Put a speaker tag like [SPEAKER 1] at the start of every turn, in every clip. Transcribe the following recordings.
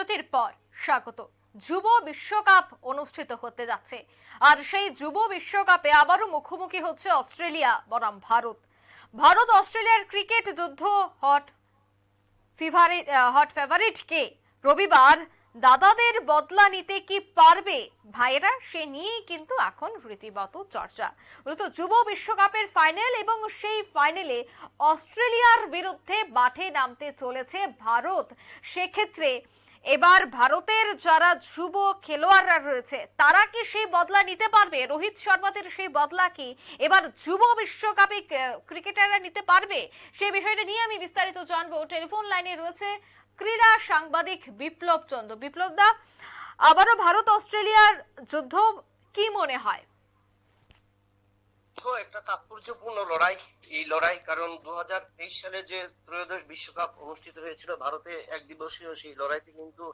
[SPEAKER 1] বিরতির পর স্বাগত। যুব বিশ্বকাপ অনুষ্ঠিত হতে যাচ্ছে। আর সেই যুব বিশ্বকাপে আবারও মুখোমুখি হচ্ছে অস্ট্রেলিয়া, বনাম ভারত। ভারত অস্ট্রেলিয়ার ক্রিকেট যুদ্ধ হট ফিভারিট হট ফেভারিট কে? রবিবার দাদাদের বদলা নিতে কি পারবে ভাইয়েরা সে নিয়েই কিন্তু এখন রীতিমতো চর্চা। মূলত যুব বিশ্বকাপের ফাইনাল এবং সেই ফাইনালে অস্ট্রেলিয়ার বিরুদ্ধে মাঠে নামতে চলেছে ভারত। সেক্ষেত্রে এবার ভারতের যারা যুব খেলোয়াড়রা রয়েছে, তারা কি সেই বদলা নিতে পারবে? রোহিত শর্মাদের সেই বদলা কি এবার যুব বিশ্বকাপে ক্রিকেটাররা নিতে পারবে? সেই বিষয়টা নিয়ে আমি বিস্তারিত জানব। টেলিফোন লাইনে রয়েছে ক্রীড়া সাংবাদিক বিপ্লব চন্দ্র। বিপ্লব দা, আবারও ভারত অস্ট্রেলিয়ার যুদ্ধ কি মনে হয়?
[SPEAKER 2] দেখো একটা তাৎপর্যপূর্ণ লড়াই। এই লড়াই কারণ দু সালে যে ত্রয়োদশ বিশ্বকাপ অনুষ্ঠিত হয়েছিল, ভারতে এক দিবসীয় সেই লড়াইতে কিন্তু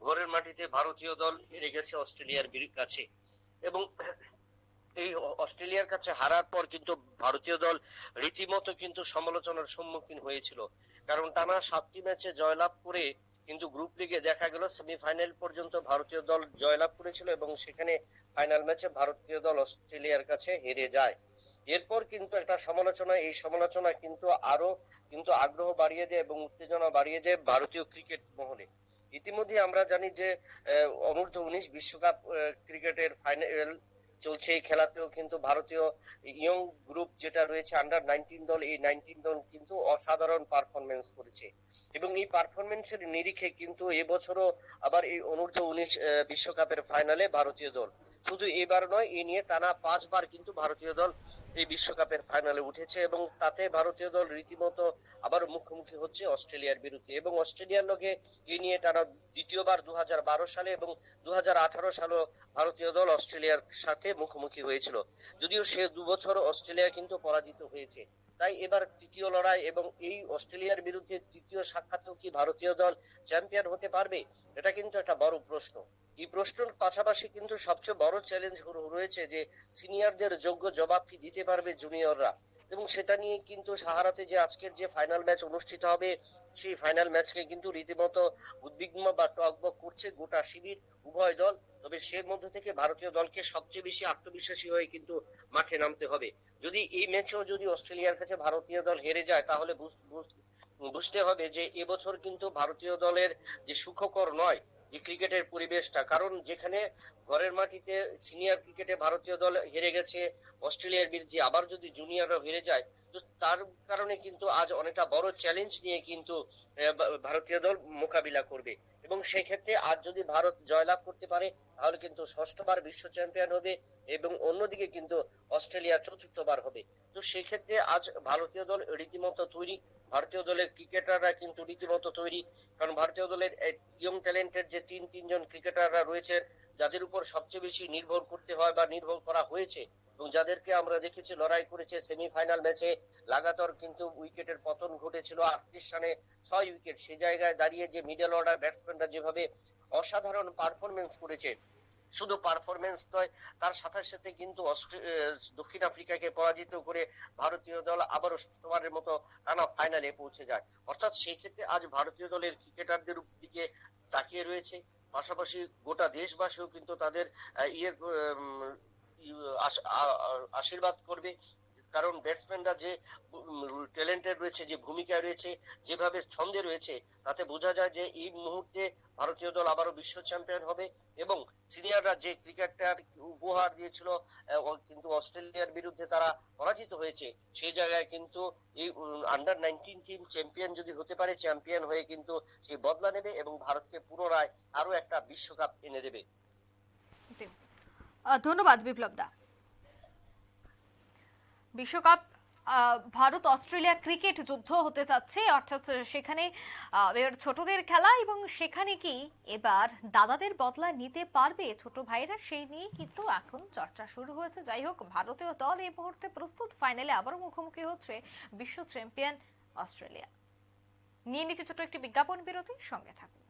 [SPEAKER 2] ঘরের মাটিতে ভারতীয় দল হেরে গেছে অস্ট্রেলিয়ার কাছে। এবং এই অস্ট্রেলিয়ার কাছে হারার পর কিন্তু ভারতীয় দল রীতিমতো কিন্তু সমালোচনার সম্মুখীন হয়েছিল। কারণ টানা সাতটি ম্যাচে জয়লাভ করে কিন্তু গ্রুপ লিগে দেখা গেল, সেমিফাইনাল পর্যন্ত ভারতীয় দল জয়লাভ করেছিল এবং সেখানে ফাইনাল ম্যাচে ভারতীয় দল অস্ট্রেলিয়ার কাছে হেরে যায়। এরপর কিন্তু একটা সমালোচনা, এই সমালোচনা কিন্তু আরও কিন্তু আগ্রহ বাড়িয়ে দেয় এবং উত্তেজনা বাড়িয়ে দেয় ভারতীয় ক্রিকেট মহলে। ইতিমধ্যে আমরা জানি যে অনূর্ধ্ব উনিশ বিশ্বকাপ ক্রিকেটের ফাইনাল চলছে। এই খেলাতেও কিন্তু ভারতীয় ইয়ং গ্রুপ যেটা রয়েছে আন্ডার নাইনটিন দল, এই নাইনটিন দল কিন্তু অসাধারণ পারফরমেন্স করেছে। এবং এই পারফরমেন্সের নিরিখে কিন্তু এবছরও আবার এই অনূর্ধ্ব উনিশ বিশ্বকাপের ফাইনালে ভারতীয় দল। শুধু এবার নয়, এ নিয়ে টানা পাঁচবার কিন্তু ভারতীয় দল এই বিশ্বকাপের ফাইনালে উঠেছে এবং তাতে ভারতীয় দল রীতিমতো আবার মুখোমুখি হচ্ছে অস্ট্রেলিয়ার বিরুদ্ধে। এবং অস্ট্রেলিয়ার লগে এ নিয়ে টানা দ্বিতীয়বার দু হাজার বারো সালে এবং দু সালেও ভারতীয় দল অস্ট্রেলিয়ার সাথে মুখোমুখি হয়েছিল। যদিও সে দুবছর অস্ট্রেলিয়া কিন্তু পরাজিত হয়েছে। তাই এবার তৃতীয় লড়াই এবং এই অস্ট্রেলিয়ার বিরুদ্ধে তৃতীয় সাক্ষাতেও কি ভারতীয় দল চ্যাম্পিয়ন হতে পারবে? এটা কিন্তু একটা বড় প্রশ্ন। এই প্রশ্নের পাশাপাশি কিন্তু সবচেয়ে বড় চ্যালেঞ্জ রয়েছে যে সিনিয়রদের যোগ্য জবাব কি দিতে পারবে জুনিয়ররা এবং সেটা নিয়ে কিন্তু সাহারাতে যে আজকের যে ফাইনাল ম্যাচ অনুষ্ঠিত হবে, সেই ফাইনাল ম্যাচকে কিন্তু রীতিমতো উদ্বিগ্ন বা টকবক করছে গোটা শিবির, উভয় দল। তবে সে মধ্যে থেকে ভারতীয় দলকে সবচেয়ে বেশি আত্মবিশ্বাসী হয়ে কিন্তু মাঠে নামতে হবে। যদি এই ম্যাচেও যদি অস্ট্রেলিয়ার কাছে ভারতীয় দল হেরে যায়, তাহলে বুঝ- বুঝ- বুঝতে হবে যে এবছর কিন্তু ভারতীয় দলের যে সুখকর নয় যে ক্রিকেটের পরিবেশটা। কারণ যেখানে ঘরের মাটিতে সিনিয়র ক্রিকেটে ভারতীয় দল হেরে গেছে, অস্ট্রেলিয়ার বিরুদ্ধে আবার যদি জুনিয়ররা হেরে যায়, তো তার কারণে কিন্তু আজ অনেকটা বড় চ্যালেঞ্জ নিয়ে কিন্তু ভারতীয় দল মোকাবিলা করবে। এবং সেই ক্ষেত্রে আজ যদি ভারত জয়লাভ করতে পারে, তাহলে কিন্তু ষষ্ঠবার বিশ্ব চ্যাম্পিয়ন হবে এবং অন্যদিকে কিন্তু অস্ট্রেলিয়া চতুর্থবার হবে। তো সেই ক্ষেত্রে আজ ভারতীয় দল রীতিমতো তৈরি, ভারতীয় দলের ক্রিকেটাররা কিন্তু রীতিমতো তৈরি, কারণ ভারতীয় দলের ইয়ং ট্যালেন্টের যে তিন, তিনজন ক্রিকেটাররা রয়েছে, যাদের উপর সবচেয়ে বেশি নির্ভর করতে হয় বা নির্ভর করা হয়েছে এবং যাদেরকে আমরা দেখেছি লড়াই করেছে সেমিফাইনাল ম্যাচে, লাগাতার কিন্তু উইকেটের পতন ঘটেছিল আটত্রিশ রানে ছয় উইকেট। সে জায়গায় দাঁড়িয়ে যে মিডল অর্ডার ব্যাটসম্যানরা যেভাবে অসাধারণ পারফরমেন্স করেছে, শুধু পারফরমেন্স নয়, তার সাথে সাথে কিন্তু দক্ষিণ আফ্রিকাকে পরাজিত করে ভারতীয় দল আবারও সবারের মতো টানা ফাইনালে পৌঁছে যায়। অর্থাৎ সেই ক্ষেত্রে আজ ভারতীয় দলের ক্রিকেটারদের দিকে তাকিয়ে রয়েছে। পাশাপাশি গোটা দেশবাসীও কিন্তু তাদের ইয়ে আশীর্বাদ করবে। কারণ ব্যাটসম্যানরা যে ট্যালেন্টেড রয়েছে, যে ভূমিকায় রয়েছে, যেভাবে ছন্দে রয়েছে, তাতে বোঝা যায় যে এই মুহূর্তে ভারতীয় দল আবারও বিশ্ব চ্যাম্পিয়ন হবে এবং সিনিয়ররা যে ক্রিকেটটার উপহার দিয়েছিল কিন্তু অস্ট্রেলিয়ার বিরুদ্ধে তারা পরাজিত হয়েছে সেই জায়গায় কিন্তু এই আন্ডার নাইনটিন টিম চ্যাম্পিয়ন যদি হতে পারে চ্যাম্পিয়ন হয়ে কিন্তু সেই বদলা নেবে এবং ভারতকে পুনরায় আরও একটা বিশ্বকাপ এনে দেবে।
[SPEAKER 1] ধন্যবাদ বিপ্লব দা বিশ্বকাপ ভারত অস্ট্রেলিয়া ক্রিকেট যুদ্ধ হতে যাচ্ছে, অর্থাৎ সেখানে ছোটদের খেলা এবং সেখানে কি এবার দাদাদের বদলা নিতে পারবে ছোট ভাইরা সেই নিয়ে কিন্তু এখন চর্চা শুরু হয়েছে। যাই হোক, ভারতীয় দল এই মুহূর্তে প্রস্তুত। ফাইনালে আবারও মুখোমুখি হচ্ছে বিশ্ব চ্যাম্পিয়ন অস্ট্রেলিয়া। নিয়ে নিচ্ছে ছোট একটি বিজ্ঞাপন বিরতি সঙ্গে থাকুন।